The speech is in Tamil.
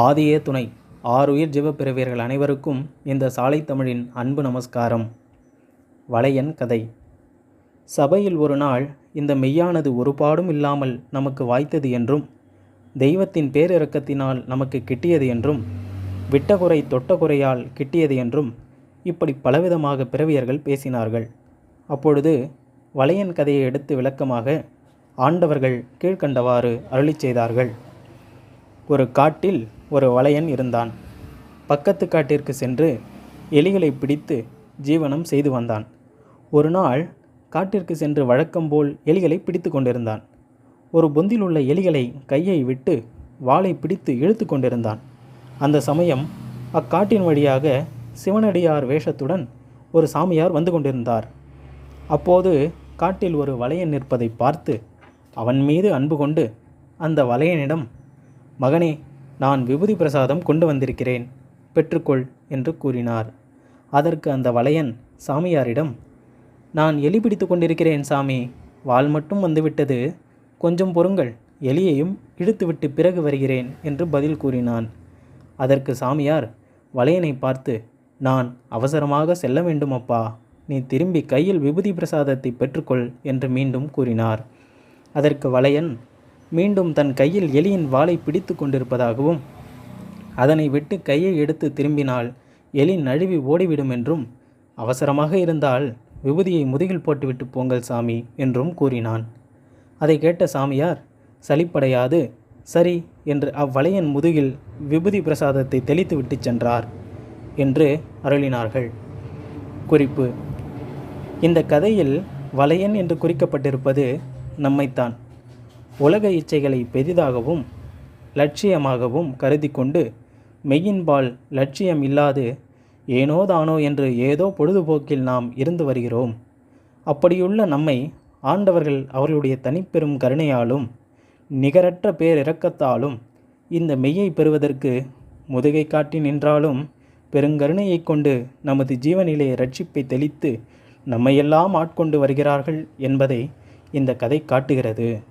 ஆதியே துணை ஆறுயிர் ஜீவப்பிறவியர்கள் அனைவருக்கும் இந்த சாலை தமிழின் அன்பு நமஸ்காரம். வளையன் கதை. சபையில் ஒரு நாள் இந்த மெய்யானது ஒரு பாடும் இல்லாமல் நமக்கு வாய்த்தது என்றும் தெய்வத்தின் பேரிறக்கத்தினால் நமக்கு கிட்டியது என்றும் விட்டகுறை தொட்டகுறையால் கிட்டியது என்றும் இப்படி பலவிதமாக பிறவியர்கள் பேசினார்கள். அப்பொழுது வளையன் கதையை எடுத்து விளக்கமாக ஆண்டவர்கள் கீழ்கண்டவாறு அருளிச் செய்தார்கள். ஒரு காட்டில் ஒரு வளையன் இருந்தான். பக்கத்து காட்டிற்கு சென்று எலிகளை பிடித்து ஜீவனம் செய்து வந்தான். ஒரு நாள் காட்டிற்கு சென்று வழக்கம்போல் எலிகளை பிடித்து கொண்டிருந்தான். ஒரு பொந்தில் உள்ள எலிகளை கையை விட்டு வாளை பிடித்து இழுத்து கொண்டிருந்தான். அந்த சமயம் அக்காட்டின் வழியாக சிவனடியார் வேஷத்துடன் ஒரு சாமியார் வந்து கொண்டிருந்தார். அப்போது காட்டில் ஒரு வளையன் நிற்பதை பார்த்து அவன் மீது அன்பு கொண்டு அந்த வளையனிடம் மகனே நான் விபூதி பிரசாதம் கொண்டு வந்திருக்கிறேன். பெற்றுக்கொள் என்று கூறினார். அதற்கு அந்த வளையன் சாமியாரிடம் நான் எலி பிடித்து கொண்டிருக்கிறேன் சாமி. வாள் மட்டும் வந்துவிட்டது. கொஞ்சம் பொறுங்கள். எலியையும் இழுத்துவிட்டு பிறகு வருகிறேன் என்று பதில் கூறினான். அதற்கு சாமியார் வளையனை பார்த்து நான் அவசரமாக செல்ல வேண்டும் அப்பா. நீ திரும்பி கையில் விபூதி பிரசாதத்தை பெற்றுக்கொள் என்று மீண்டும் கூறினார். அதற்கு வளையன் மீண்டும் தன் கையில் எலியின் வாளை பிடித்து கொண்டிருப்பதாகவும் அதனை விட்டு கையை எடுத்து திரும்பினால் எலி நழுவி ஓடிவிடும் என்றும் அவசரமாக இருந்தால் விபூதியை முதுகில் போட்டுவிட்டு போங்கள் சாமி என்றும் கூறினான். அதை கேட்ட சாமியார் சலிப்படையாது சரி என்று அவ்வளையன் முதுகில் விபூதி பிரசாதத்தை தெளித்துவிட்டு சென்றார் என்று அருளினார்கள். குறிப்பு இந்த கதையில் வளையன் என்று குறிக்கப்பட்டிருப்பது நம்மைத்தான். உலக இச்சைகளை பெரிதாகவும் லட்சியமாகவும் கருதி கொண்டு மெய்யின்பால் லட்சியம் இல்லாது ஏனோ தானோ என்று ஏதோ பொழுதுபோக்கில் நாம் இருந்து வருகிறோம். அப்படியுள்ள நம்மை ஆண்டவர்கள் அவர்களுடைய தனிப்பெரும் கருணையாலும் நிகரற்ற பேரிரக்கத்தாலும் இந்த மெய்யை பெறுவதற்கு முதுகை காட்டி நின்றாலும் பெருங்கருணையைக் கொண்டு நமது ஜீவனிலே ரட்சிப்பை தெளித்து நம்மையெல்லாம் ஆட்கொண்டு வருகிறார்கள் என்பதை இந்த கதை காட்டுகிறது.